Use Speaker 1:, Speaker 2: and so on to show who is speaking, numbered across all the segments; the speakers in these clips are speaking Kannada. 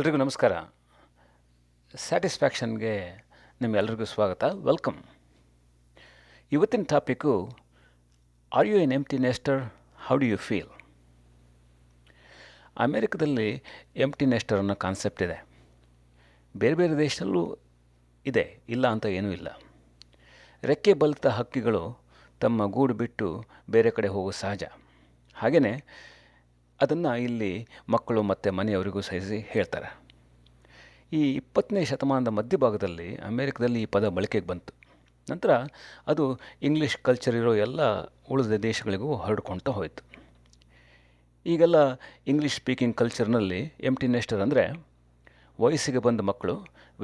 Speaker 1: ಎಲ್ರಿಗೂ ನಮಸ್ಕಾರ. ಸ್ಯಾಟಿಸ್ಫ್ಯಾಕ್ಷನ್ಗೆ ನಿಮ್ಮೆಲ್ಲರಿಗೂ ಸ್ವಾಗತ. ವೆಲ್ಕಮ್. ಇವತ್ತಿನ topic are you an empty nester how do you feel ಅಮೇರಿಕದಲ್ಲಿ empty nester ಅನ್ನೋ ಕಾನ್ಸೆಪ್ಟ್ ಇದೆ. ಬೇರೆ ಬೇರೆ ದೇಶದಲ್ಲೂ ಇದೆ, ಇಲ್ಲ ಅಂತ ಏನೂ ಇಲ್ಲ. ರೆಕ್ಕೆ ಬಲಿತ ಹಕ್ಕಿಗಳು ತಮ್ಮ ಗೂಡು ಬಿಟ್ಟು ಬೇರೆ ಕಡೆ ಹೋಗೋ ಸಹಜ. ಹಾಗೆಯೇ ಅದನ್ನು ಇಲ್ಲಿ ಮಕ್ಕಳು ಮತ್ತು ಮನೆಯವರಿಗೂ ಸಹಿಸಿ ಹೇಳ್ತಾರೆ. ಈ ಇಪ್ಪತ್ತನೇ ಶತಮಾನದ ಮಧ್ಯಭಾಗದಲ್ಲಿ ಅಮೇರಿಕದಲ್ಲಿ ಈ ಪದ ಬಳಕೆಗೆ ಬಂತು. ನಂತರ ಅದು ಇಂಗ್ಲೀಷ್ ಕಲ್ಚರ್ ಇರೋ ಎಲ್ಲ ಉಳಿದ ದೇಶಗಳಿಗೂ ಹರಡ್ಕೊಳ್ತಾ ಹೋಯಿತು. ಈಗೆಲ್ಲ ಇಂಗ್ಲೀಷ್ ಸ್ಪೀಕಿಂಗ್ ಕಲ್ಚರ್ನಲ್ಲಿ ಎಂಟಿ ನೆಸ್ಟರ್ ಅಂದರೆ ವಯಸ್ಸಿಗೆ ಬಂದ ಮಕ್ಕಳು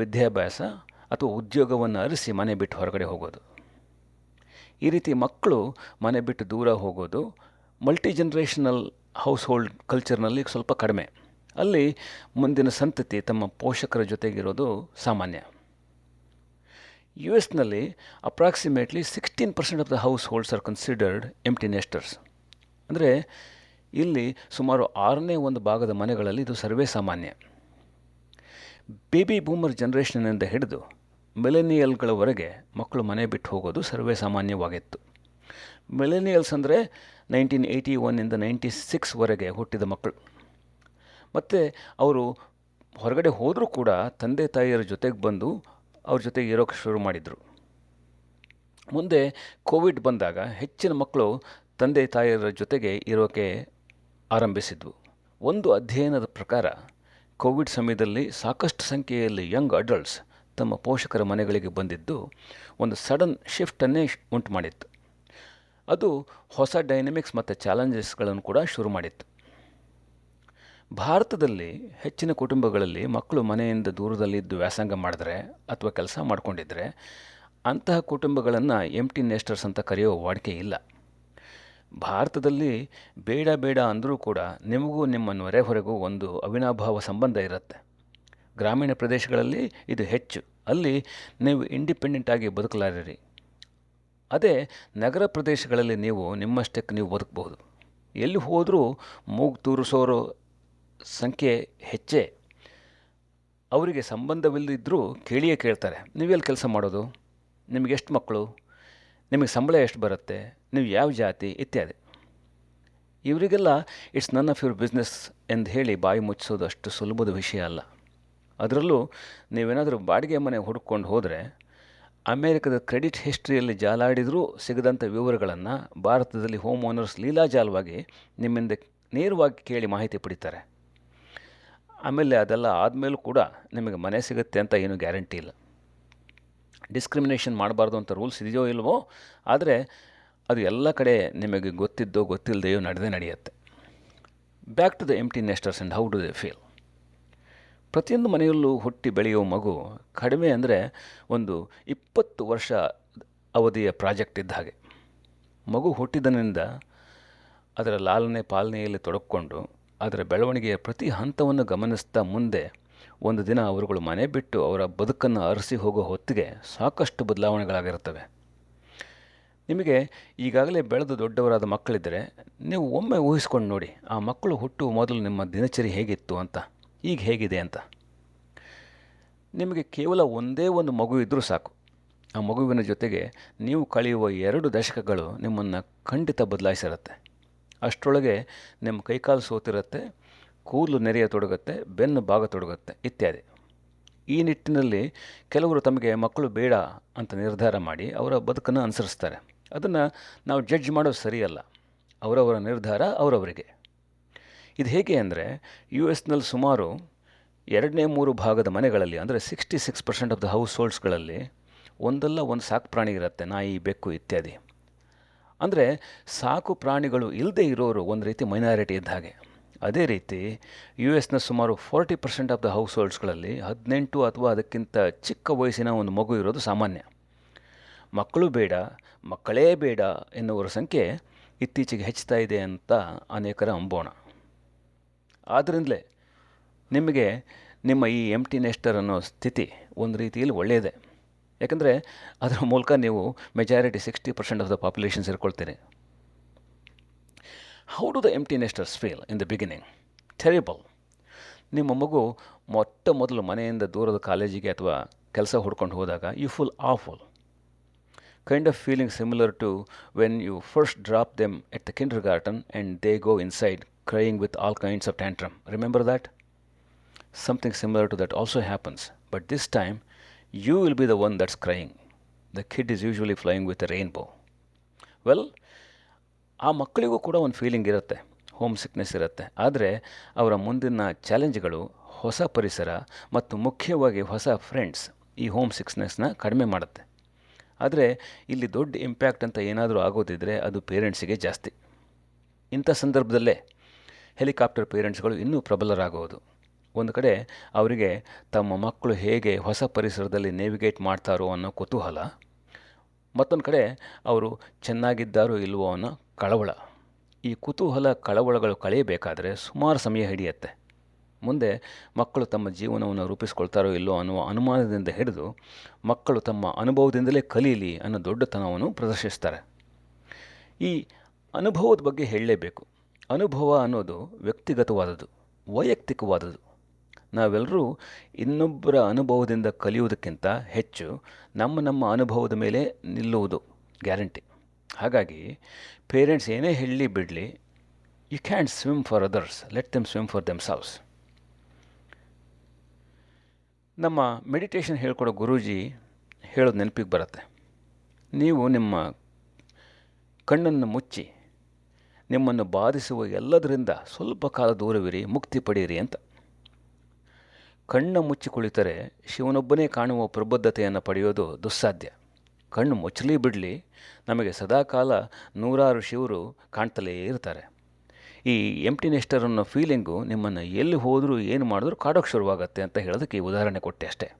Speaker 1: ವಿದ್ಯಾಭ್ಯಾಸ ಅಥವಾ ಉದ್ಯೋಗವನ್ನು ಅರಿಸಿ ಮನೆ ಬಿಟ್ಟು ಹೊರಗಡೆ ಹೋಗೋದು. ಈ ರೀತಿ ಮಕ್ಕಳು ಮನೆ ಬಿಟ್ಟು ದೂರ ಹೋಗೋದು ಮಲ್ಟಿ ಜನ್ರೇಷನಲ್ ಹೌಸ್ ಹೋಲ್ಡ್ ಕಲ್ಚರ್ನಲ್ಲಿ ಸ್ವಲ್ಪ ಕಡಿಮೆ. ಅಲ್ಲಿ ಮುಂದಿನ ಸಂತತಿ ತಮ್ಮ ಪೋಷಕರ ಜೊತೆಗಿರೋದು ಸಾಮಾನ್ಯ. You ಎಸ್ನಲ್ಲಿ approximately sixteen percent of the households are considered empty nesters ಅಂದರೆ ಇಲ್ಲಿ ಸುಮಾರು ಆರನೇ ಒಂದು ಭಾಗದ ಮನೆಗಳಲ್ಲಿ ಇದು ಸರ್ವೇ ಸಾಮಾನ್ಯ. ಬೇಬಿ ಬೂಮರ್ ಜನ್ರೇಷನ್ನಿಂದ ಹಿಡಿದು ಮಿಲೆನಿಯಲ್ಗಳವರೆಗೆ ಮಕ್ಕಳು ಮನೆ ಬಿಟ್ಟು ಹೋಗೋದು ಸರ್ವೇ ಸಾಮಾನ್ಯವಾಗಿತ್ತು. ಮಿಲೆನಿಯಲ್ಸ್ ಅಂದರೆ ನೈನ್ಟೀನ್ ಏಯ್ಟಿ ಒನ್ನಿಂದ ನೈಂಟಿ ಸಿಕ್ಸ್ವರೆಗೆ ಹುಟ್ಟಿದ ಮಕ್ಕಳು. ಮತ್ತು ಅವರು ಹೊರಗಡೆ ಹೋದರೂ ಕೂಡ ತಂದೆ ತಾಯಿಯರ ಜೊತೆಗೆ ಬಂದು ಅವ್ರ ಜೊತೆಗೆ ಇರೋಕ್ಕೆ ಶುರು ಮಾಡಿದರು. ಮುಂದೆ ಕೋವಿಡ್ ಬಂದಾಗ ಹೆಚ್ಚಿನ ಮಕ್ಕಳು ತಂದೆ ತಾಯಿಯರ ಜೊತೆಗೆ ಇರೋಕ್ಕೆ ಆರಂಭಿಸಿದ್ವು. ಒಂದು ಅಧ್ಯಯನದ ಪ್ರಕಾರ ಕೋವಿಡ್ ಸಮಯದಲ್ಲಿ ಸಾಕಷ್ಟು ಸಂಖ್ಯೆಯಲ್ಲಿ ಯಂಗ್ ಅಡಲ್ಟ್ಸ್ ತಮ್ಮ ಪೋಷಕರ ಮನೆಗಳಿಗೆ ಬಂದಿದ್ದು ಒಂದು ಸಡನ್ ಶಿಫ್ಟನ್ನೇ ಉಂಟು ಮಾಡಿತ್ತು. ಅದು ಹೊಸ ಡೈನಮಿಕ್ಸ್ ಮತ್ತು ಚಾಲೆಂಜಸ್ಗಳನ್ನು ಕೂಡ ಶುರು ಮಾಡಿತ್ತು. ಭಾರತದಲ್ಲಿ ಹೆಚ್ಚಿನ ಕುಟುಂಬಗಳಲ್ಲಿ ಮಕ್ಕಳು ಮನೆಯಿಂದ ದೂರದಲ್ಲಿದ್ದು ವ್ಯಾಸಂಗ ಮಾಡಿದ್ರೆ ಅಥವಾ ಕೆಲಸ ಮಾಡಿಕೊಂಡಿದ್ರೆ ಅಂತಹ ಕುಟುಂಬಗಳನ್ನು ಎಂಟಿ ನೆಸ್ಟರ್ಸ್ ಅಂತ ಕರೆಯೋ ವಾಡಿಕೆ ಇಲ್ಲ. ಭಾರತದಲ್ಲಿ ಬೇಡ ಬೇಡ ಅಂದರೂ ಕೂಡ ನಿಮಗೂ ನಿಮ್ಮ ನೆರೆಹೊರೆಗೂ ಒಂದು ಅವಿನಾಭಾವ ಸಂಬಂಧ ಇರುತ್ತೆ. ಗ್ರಾಮೀಣ ಪ್ರದೇಶಗಳಲ್ಲಿ ಇದು ಹೆಚ್ಚು. ಅಲ್ಲಿ ನೀವು ಇಂಡಿಪೆಂಡೆಂಟ್ ಆಗಿ ಬದುಕಲಾರಿರಿ. ಅದೇ ನಗರ ಪ್ರದೇಶಗಳಲ್ಲಿ ನೀವು ನಿಮ್ಮಷ್ಟಕ್ಕೆ ನೀವು ಬದುಕಬಹುದು. ಎಲ್ಲಿ ಹೋದರೂ ಮೂಗು ತೂರಿಸೋರು ಸಂಖ್ಯೆ ಹೆಚ್ಚೇ. ಅವರಿಗೆ ಸಂಬಂಧವಿಲ್ಲದಿದ್ದರೂ ಕೇಳಿಯೇ ಕೇಳ್ತಾರೆ. ನೀವೆಲ್ಲಿ ಕೆಲಸ ಮಾಡೋದು? ನಿಮಗೆ ಎಷ್ಟು ಮಕ್ಕಳು? ನಿಮಗೆ ಸಂಬಳ ಎಷ್ಟು ಬರುತ್ತೆ? ನೀವು ಯಾವ ಜಾತಿ? ಇತ್ಯಾದಿ. ಇವರಿಗೆಲ್ಲ it's none of your business ಎಂದು ಹೇಳಿ ಬಾಯಿ ಮುಚ್ಚಿಸೋದು ಅಷ್ಟು ಸುಲಭದ ವಿಷಯ ಅಲ್ಲ. ಅದರಲ್ಲೂ ನೀವೇನಾದರೂ ಬಾಡಿಗೆ ಮನೆ ಹುಡುಕೊಂಡು ಹೋದರೆ ಅಮೇರಿಕದ ಕ್ರೆಡಿಟ್ ಹಿಸ್ಟ್ರಿಯಲ್ಲಿ ಜಾಲಾಡಿದರೂ ಸಿಗದಂಥ ವಿವರಗಳನ್ನು ಭಾರತದಲ್ಲಿ ಹೋಮ್ ಓನರ್ಸ್ ಲೀಲಾಜಾಲವಾಗಿ ನಿಮ್ಮಿಂದ ನೇರವಾಗಿ ಕೇಳಿ ಮಾಹಿತಿ ಪಡಿತಾರೆ. ಆಮೇಲೆ ಅದೆಲ್ಲ ಆದಮೇಲೂ ಕೂಡ ನಿಮಗೆ ಮನೆ ಸಿಗುತ್ತೆ ಅಂತ ಏನೂ ಗ್ಯಾರಂಟಿ ಇಲ್ಲ. ಡಿಸ್ಕ್ರಿಮಿನೇಷನ್ ಮಾಡಬಾರ್ದು ಅಂತ ರೂಲ್ಸ್ ಇದೆಯೋ ಇಲ್ವೋ, ಆದರೆ ಅದು ಎಲ್ಲ ಕಡೆ ನಿಮಗೆ ಗೊತ್ತಿದ್ದೋ ಗೊತ್ತಿಲ್ಲದೆಯೋ ನಡೆದೇ ನಡೆಯುತ್ತೆ. Back to the empty nesters and how do they feel? ಪ್ರತಿಯೊಂದು ಮನೆಯಲ್ಲೂ ಹುಟ್ಟಿ ಬೆಳೆಯುವ ಮಗು ಕಡಿಮೆ ಅಂದರೆ ಒಂದು ಇಪ್ಪತ್ತು ವರ್ಷ ಅವಧಿಯ ಪ್ರಾಜೆಕ್ಟ್ ಇದ್ದ ಹಾಗೆ. ಮಗು ಹುಟ್ಟಿದನಿಂದ ಅದರ ಲಾಲನೆ ಪಾಲನೆಯಲ್ಲಿ ತೊಡಕೊಂಡು ಅದರ ಬೆಳವಣಿಗೆಯ ಪ್ರತಿ ಹಂತವನ್ನು ಗಮನಿಸ್ತಾ ಮುಂದೆ ಒಂದು ದಿನ ಅವರುಗಳು ಮನೆ ಬಿಟ್ಟು ಅವರ ಬದುಕನ್ನು ಅರಸಿ ಹೋಗೋ ಹೊತ್ತಿಗೆ ಸಾಕಷ್ಟು ಬದಲಾವಣೆಗಳಾಗಿರುತ್ತವೆ. ನಿಮಗೆ ಈಗಾಗಲೇ ಬೆಳೆದು ದೊಡ್ಡವರಾದ ಮಕ್ಕಳಿದ್ದರೆ ನೀವು ಒಮ್ಮೆ ಊಹಿಸ್ಕೊಂಡು ನೋಡಿ, ಆ ಮಕ್ಕಳು ಹುಟ್ಟುವ ಮೊದಲು ನಿಮ್ಮ ದಿನಚರಿ ಹೇಗಿತ್ತು ಅಂತ. ಈಗ ಹೇಗಿದೆ ಅಂತ? ನಿಮಗೆ ಕೇವಲ ಒಂದೇ ಒಂದು ಮಗು ಇದ್ದರೂ ಸಾಕು. ಆ ಮಗುವಿನ ಜೊತೆಗೆ ನೀವು ಕಳೆಯುವ ಎರಡು ದಶಕಗಳು ನಿಮ್ಮನ್ನು ಖಂಡಿತ ಬದಲಾಯಿಸಿರುತ್ತೆ. ಅಷ್ಟರೊಳಗೆ ನಿಮ್ಮ ಕೈಕಾಲು ಸೋತಿರುತ್ತೆ, ಕೂದಲು ನೆರೆಯತೊಡಗುತ್ತೆ, ಬೆನ್ನು ಭಾಗತೊಡಗುತ್ತೆ ಇತ್ಯಾದಿ. ಈ ನಿಟ್ಟಿನಲ್ಲಿ ಕೆಲವರು ತಮಗೆ ಮಕ್ಕಳು ಬೇಡ ಅಂತ ನಿರ್ಧಾರ ಮಾಡಿ ಅವರ ಬದುಕನ್ನು ಅನುಸರಿಸ್ತಾರೆ. ಅದನ್ನು ನಾವು ಜಡ್ಜ್ ಮಾಡೋದು ಸರಿಯಲ್ಲ. ಅವರವರ ನಿರ್ಧಾರ ಅವರವರಿಗೆ. ಇದು ಹೇಗೆ ಅಂದರೆ ಯು ಎಸ್ನಲ್ಲಿ ಸುಮಾರು ಎರಡನೇ ಮೂರು ಭಾಗದ ಮನೆಗಳಲ್ಲಿ, ಅಂದರೆ sixty six percent of the house ಹೋಲ್ಡ್ಸ್ಗಳಲ್ಲಿ ಒಂದಲ್ಲ ಒಂದು ಸಾಕು ಪ್ರಾಣಿ ಇರುತ್ತೆ, ನಾಯಿ, ಬೆಕ್ಕು ಇತ್ಯಾದಿ. ಅಂದರೆ ಸಾಕು ಪ್ರಾಣಿಗಳು ಇಲ್ಲದೆ ಇರೋರು ಒಂದು ರೀತಿ ಮೈನಾರಿಟಿ ಇದ್ದ ಹಾಗೆ. ಅದೇ ರೀತಿ ಯು ಎಸ್ನ ಸುಮಾರು ಫೋರ್ಟಿ ಪರ್ಸೆಂಟ್ ಆಫ್ ದ ಹೌಸ್ ಹೋಲ್ಡ್ಸ್ಗಳಲ್ಲಿ ಹದಿನೆಂಟು ಅಥವಾ ಅದಕ್ಕಿಂತ ಚಿಕ್ಕ ವಯಸ್ಸಿನ ಒಂದು ಮಗು ಇರೋದು ಸಾಮಾನ್ಯ. ಮಕ್ಕಳು ಬೇಡ, ಮಕ್ಕಳೇ ಬೇಡ ಎನ್ನುವರ ಸಂಖ್ಯೆ ಇತ್ತೀಚೆಗೆ ಹೆಚ್ಚುತ್ತಾ ಇದೆ ಅಂತ ಅನೇಕರ ಅಂಬೋಣ. ಆದ್ದರಿಂದಲೇ ನಿಮಗೆ ನಿಮ್ಮ ಈ ಎಂಟಿ ನೆಸ್ಟರ್ ಅನ್ನೋ ಸ್ಥಿತಿ ಒಂದು ರೀತಿಯಲ್ಲಿ ಒಳ್ಳೆಯದೇ. ಯಾಕಂದರೆ ಅದರ ಮೂಲಕ ನೀವು majority sixty percent of the population ಸೇರ್ಕೊಳ್ತೀರಿ how do the empty nesters feel in the beginning terrible ನಿಮ್ಮ ಮಗು ಮೊಟ್ಟ ಮೊದಲು ಮನೆಯಿಂದ ದೂರದ ಕಾಲೇಜಿಗೆ ಅಥವಾ ಕೆಲಸ ಹುಡ್ಕೊಂಡು ಹೋದಾಗ you feel awful kind of feeling similar to when you first drop them at the kindergarten and they go inside crying with all kinds of tantrum remember that something similar to that also happens. But this time, you will be the one that's crying. The kid is usually flying with a rainbow. Well ಆ ಮಕ್ಕಳಿಗೂ ಕೂಡ ಒಂದು ಫೀಲಿಂಗ್ ಇರುತ್ತೆ. ಹೋಮ್ ಸಿಕ್ನೆಸ್ ಇರುತ್ತೆ. ಆದರೆ, ಅವರ ಮುಂದಿನ ಚಾಲೆಂಜ್ಗಳು ಹೊಸ ಪರಿಸರ ಮತ್ತು ಮುಖ್ಯವಾಗಿ ಹೊಸ ಫ್ರೆಂಡ್ಸ್ ಈ ಹೋಮ್ ಸಿಕ್ನೆಸ್ನ ಕಡಿಮೆ ಮಾಡುತ್ತೆ. ಆದರೆ, ಇಲ್ಲಿ ದೊಡ್ಡ ಇಂಪ್ಯಾಕ್ಟ್ ಅಂತ ಏನಾದರೂ ಆಗೋದಿದ್ದರೆ ಅದು ಪೇರೆಂಟ್ಸಿಗೆ ಜಾಸ್ತಿ. ಇಂಥ ಸಂದರ್ಭದಲ್ಲೇ ಹೆಲಿಕಾಪ್ಟರ್ ಪೇರೆಂಟ್ಸ್ಗಳು ಇನ್ನೂ ಪ್ರಬಲರಾಗುವುದು. ಒಂದು ಕಡೆ ಅವರಿಗೆ ತಮ್ಮ ಮಕ್ಕಳು ಹೇಗೆ ಹೊಸ ಪರಿಸರದಲ್ಲಿ ನೇವಿಗೇಟ್ ಮಾಡ್ತಾರೋ ಅನ್ನೋ ಕುತೂಹಲ. ಮತ್ತೊಂದು ಕಡೆ ಅವರು ಚೆನ್ನಾಗಿದ್ದಾರೋ ಇಲ್ವೋ ಅನ್ನೋ ಕಳವಳ. ಈ ಕುತೂಹಲ ಕಳವಳಗಳು ಕಳೆಯಬೇಕಾದರೆ ಸುಮಾರು ಸಮಯ ಹಿಡಿಯುತ್ತೆ. ಮುಂದೆ ಮಕ್ಕಳು ತಮ್ಮ ಜೀವನವನ್ನು ರೂಪಿಸ್ಕೊಳ್ತಾರೋ ಇಲ್ಲೋ ಅನ್ನುವ ಅನುಮಾನದಿಂದ ಹಿಡಿದು ಮಕ್ಕಳು ತಮ್ಮ ಅನುಭವದಿಂದಲೇ ಕಲೀಲಿ ಅನ್ನೋ ದೊಡ್ಡತನವನ್ನು ಪ್ರದರ್ಶಿಸ್ತಾರೆ. ಈ ಅನುಭವದ ಬಗ್ಗೆ ಹೇಳಲೇಬೇಕು. ಅನುಭವ ಅನ್ನೋದು ವ್ಯಕ್ತಿಗತವಾದದ್ದು, ವೈಯಕ್ತಿಕವಾದದ್ದು. ನಾವೆಲ್ಲರೂ ಇನ್ನೊಬ್ಬರ ಅನುಭವದಿಂದ ಕಲಿಯುವುದಕ್ಕಿಂತ ಹೆಚ್ಚು ನಮ್ಮ ನಮ್ಮ ಅನುಭವದ ಮೇಲೆ ನಿಲ್ಲುವುದು, ಗ್ಯಾರಂಟಿ. ಹಾಗಾಗಿ ಪೇರೆಂಟ್ಸ್ ಏನೇ ಹೇಳಲಿ ಬಿಡಲಿ, you can swim for others, let them swim for them themselves. ನಮ್ಮ ಮೆಡಿಟೇಷನ್ ಹೇಳ್ಕೊಡೋ ಗುರೂಜಿ ಹೇಳೋದು ನೆನಪಿಗೆ ಬರುತ್ತೆ. ನೀವು ನಿಮ್ಮ ಕಣ್ಣನ್ನು ಮುಚ್ಚಿ ನಿಮ್ಮನ್ನು ಬಾಧಿಸುವ ಎಲ್ಲದರಿಂದ ಸ್ವಲ್ಪ ಕಾಲ ದೂರವಿರಿ, ಮುಕ್ತಿ ಪಡೆಯಿರಿ ಅಂತ. ಕಣ್ಣು ಮುಚ್ಚಿ ಕುಳಿತರೆ ಶಿವನೊಬ್ಬನೇ ಕಾಣುವ ಪ್ರಬುದ್ಧತೆಯನ್ನು ಪಡೆಯೋದು ದುಸ್ಸಾಧ್ಯ. ಕಣ್ಣು ಮುಚ್ಚಲಿ ಬಿಡಲಿ, ನಮಗೆ ಸದಾಕಾಲ ನೂರಾರು ಶಿವರು ಕಾಣ್ತಲೇ ಇರ್ತಾರೆ. ಈ ಎಂಟಿ ನೆಸ್ಟರ್ ಅನ್ನೋ ಫೀಲಿಂಗು ನಿಮ್ಮನ್ನು ಎಲ್ಲಿ ಹೋದರೂ ಏನು ಮಾಡಿದ್ರೂ ಕಾಡೋಕ್ಕೆ ಶುರುವಾಗುತ್ತೆ ಅಂತ ಹೇಳೋದಕ್ಕೆ ಈ ಉದಾಹರಣೆ ಕೊಟ್ಟೆ ಅಷ್ಟೇ.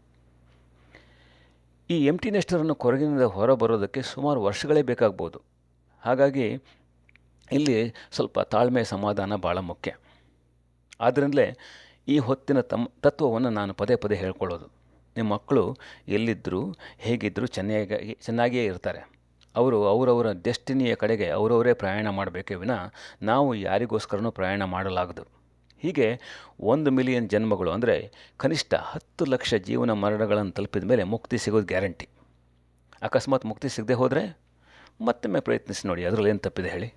Speaker 1: ಈ ಎಂಟಿ ನೆಸ್ಟರನ್ನು ಕೊರಗಿನಿಂದ ಹೊರಬರೋದಕ್ಕೆ ಸುಮಾರು ವರ್ಷಗಳೇ ಬೇಕಾಗ್ಬೋದು. ಹಾಗಾಗಿ ಇಲ್ಲಿ ಸ್ವಲ್ಪ ತಾಳ್ಮೆ ಸಮಾಧಾನ ಭಾಳ ಮುಖ್ಯ. ಆದ್ದರಿಂದಲೇ ಈ ಹೊತ್ತಿನ ತಮ್ಮ ತತ್ವವನ್ನು ನಾನು ಪದೇ ಪದೇ ಹೇಳ್ಕೊಳ್ಳೋದು. ನಿಮ್ಮ ಮಕ್ಕಳು ಎಲ್ಲಿದ್ದರೂ ಹೇಗಿದ್ದರೂ ಚೆನ್ನಾಗಿ, ಚೆನ್ನಾಗಿಯೇ ಇರ್ತಾರೆ. ಅವರು ಅವರವರ ಡೆಸ್ಟಿನಿಯ ಕಡೆಗೆ ಅವರವರೇ ಪ್ರಯಾಣ ಮಾಡಬೇಕೇ ವಿನ ನಾವು ಯಾರಿಗೋಸ್ಕರನೂ ಪ್ರಯಾಣ ಮಾಡಲಾಗದು. ಹೀಗೆ ಒಂದು ಮಿಲಿಯನ್ ಜನ್ಮಗಳು ಅಂದರೆ ಕನಿಷ್ಠ ಹತ್ತು ಲಕ್ಷ ಜೀವನ ಮರಣಗಳನ್ನು ತಲುಪಿದ ಮೇಲೆ ಮುಕ್ತಿ ಸಿಗೋದು ಗ್ಯಾರಂಟಿ. ಅಕಸ್ಮಾತ್ ಮುಕ್ತಿ ಸಿಗದೆ ಹೋದರೆ ಮತ್ತೊಮ್ಮೆ ಪ್ರಯತ್ನಿಸಿ ನೋಡಿ ಅದರಲ್ಲಿ ಏನು ತಪ್ಪಿದೆ ಹೇಳಿ.